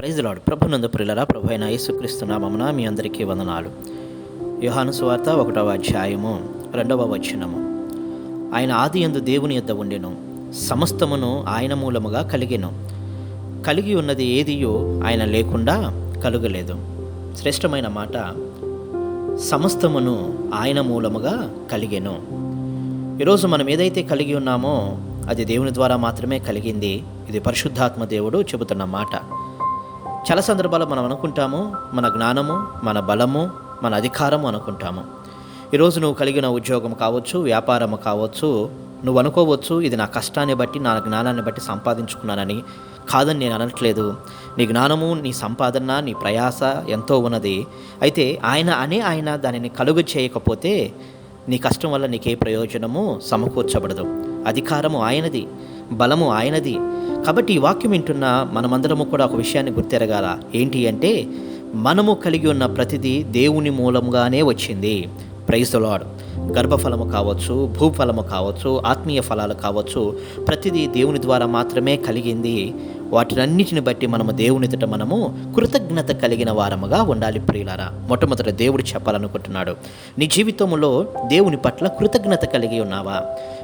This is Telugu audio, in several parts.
ప్రైజ్ ప్రైజ్లాడు ప్రభునందు ప్రిలరా ప్రభు అయిన యేసుక్రీస్తునామమున మీ అందరికీ వందనాలు. యోహాను సువార్త ఒకటవ అధ్యాయము రెండవ వచనము. ఆయన ఆది ఎందు దేవుని యొద్ద ఉండెను. సమస్తమును ఆయన మూలముగా కలిగెను. కలిగి ఉన్నది ఏదియో ఆయన లేకుండా కలుగలేదు. శ్రేష్టమైన మాట సమస్తమును ఆయన మూలముగా కలిగెను. ఈరోజు మనం ఏదైతే కలిగి ఉన్నామో అది దేవుని ద్వారా మాత్రమే కలిగింది. ఇది పరిశుద్ధాత్మ దేవుడు చెబుతున్న మాట. చాలా సందర్భాల్లో మనం అనుకుంటాము మన జ్ఞానము మన బలము మన అధికారము అనుకుంటాము. ఈరోజు నువ్వు కలిగిన ఉద్యోగం కావచ్చు వ్యాపారము కావచ్చు నువ్వు అనుకోవచ్చు ఇది నా కష్టాన్ని బట్టి నా జ్ఞానాన్ని బట్టి సంపాదించుకున్నానని కాదని నేను అనట్లేదు. నీ జ్ఞానము నీ సంపాదన నీ ప్రయాస ఎంతో ఉన్నది. అయితే ఆయన అనే ఆయన దానిని కలుగు చేయకపోతే నీ కష్టం వల్ల నీకే ప్రయోజనము సమకూర్చబడదు. అధికారము ఆయనది. బలము ఆయనది. కాబట్టి ఈ వాక్యం వింటున్న మనమందరము కూడా ఒక విషయాన్ని గుర్తెరగాల. ఏంటి అంటే మనము కలిగి ఉన్న ప్రతిదీ దేవుని మూలంగానే వచ్చింది. ప్రైజ్ లాడ్ గర్భఫలము కావచ్చు భూఫలము కావచ్చు ఆత్మీయ ఫలాలు కావచ్చు ప్రతిదీ దేవుని ద్వారా మాత్రమే కలిగింది. వాటినన్నిటిని బట్టి మనము దేవుని మనము కృతజ్ఞత కలిగిన వారముగా ఉండాలి ప్రియులారా. మొట్టమొదట దేవుడు చెప్పాలనుకుంటున్నాడు. నీ జీవితంలో దేవుని పట్ల కృతజ్ఞత కలిగి ఉన్నావా?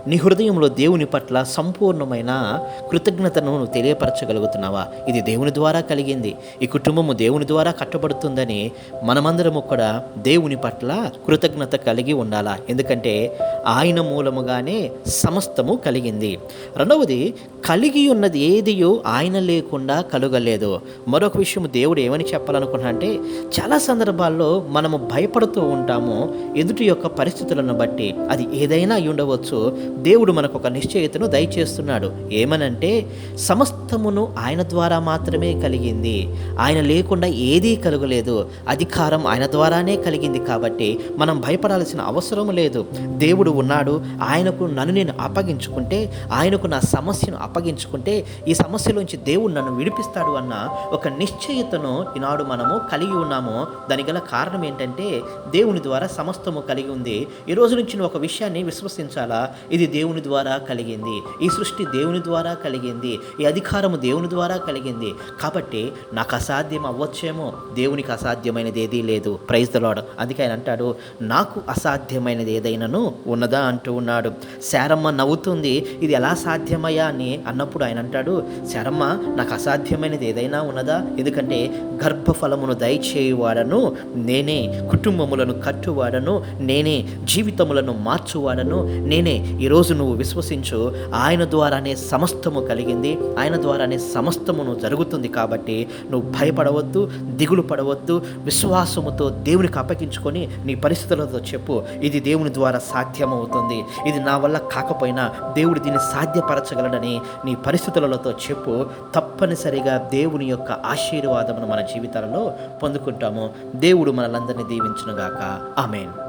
నీ హృదయంలో దేవుని పట్ల సంపూర్ణమైన కృతజ్ఞతను నువ్వు తెలియపరచగలుగుతున్నావా? ఇది దేవుని ద్వారా కలిగింది. ఈ కుటుంబము దేవుని ద్వారా కట్టబడుతుందని మనమందరము కూడా దేవుని పట్ల కృతజ్ఞత కలిగి ఉండాలా? ఎందుకంటే ఆయన మూలముగానే సమస్తము కలిగింది. రెండవది కలిగి ఉన్నది ఏదియో ఆయన లేకుండా కలుగలేదు. మరొక విషయం దేవుడు ఏమని చెప్పాలనుకున్నా అంటే చాలా సందర్భాల్లో మనము భయపడుతూ ఉంటాము. ఎదుటి యొక్క పరిస్థితులను బట్టి అది ఏదైనా ఉండవచ్చు. దేవుడు మనకు ఒక నిశ్చయితను దయచేస్తున్నాడు. ఏమనంటే సమస్తమును ఆయన ద్వారా మాత్రమే కలిగింది. ఆయన లేకుండా ఏదీ కలుగలేదు. అధికారం ఆయన ద్వారానే కలిగింది కాబట్టి మనం భయపడాల్సిన అవసరం లేదు. దేవుడు ఉన్నాడు. ఆయనకు నన్ను నేను అప్పగించుకుంటే ఆయనకు నా సమస్యను అప్పగించుకుంటే ఈ సమస్యలోంచి దేవుడు నన్ను విడిపిస్తాడు అన్న ఒక నిశ్చయితను ఈనాడు మనము కలిగి ఉన్నాము. దానికి గల కారణం ఏంటంటే దేవుని ద్వారా సమస్తము కలిగి ఉంది. ఈ రోజు నుంచి నువ్వు ఒక విషయాన్ని విశ్వసించాలా? ఇది దేవుని ద్వారా కలిగింది. ఈ సృష్టి దేవుని ద్వారా కలిగింది. ఈ అధికారము దేవుని ద్వారా కలిగింది. కాబట్టి నాకు అసాధ్యం అవ్వచ్చేమో. దేవునికి అసాధ్యమైనది ఏదీ లేదు. ప్రైజ్ ద లాడ్ అందుకే ఆయన అంటాడు నాకు అసాధ్యమైనది ఏదైనాను ఉన్నదా? అంటూ ఉన్నాడు. శారమ్మ నవ్వుతుంది. ఇది ఎలా సాధ్యమయ్యా? అని అన్నప్పుడు ఆయన అంటాడు శారమ్మ నాకు అసాధ్యమైనది ఏదైనా ఉన్నదా? ఎందుకంటే గర్భఫలమును దయచేయువాడను నేనే కుటుంబములను కట్టువాడను నేనే జీవితములను మార్చువాడను నేనే ఈరోజు నువ్వు విశ్వసించు. ఆయన ద్వారానే సమస్తము కలిగింది ఆయన ద్వారానే సమస్తమును జరుగుతుంది కాబట్టి నువ్వు భయపడవద్దు దిగులు పడవద్దు విశ్వాసముతో దేవునికి అప్పగించుకొని నీ పరిస్థితులతో చెప్పు. ఇది దేవుని ద్వారా సాధ్యమవుతుంది. ఇది నా వల్ల కాకపోయినా దేవుడు దీన్ని సాధ్యపరచగలడని నీ పరిస్థితులతో చెప్పు. తప్పనిసరిగా దేవుని యొక్క ఆశీర్వాదమును మన జీవితాలలో పొందుకుంటాము. దేవుడు మనలందరినీ దీవించునుగాక. ఆమెన్.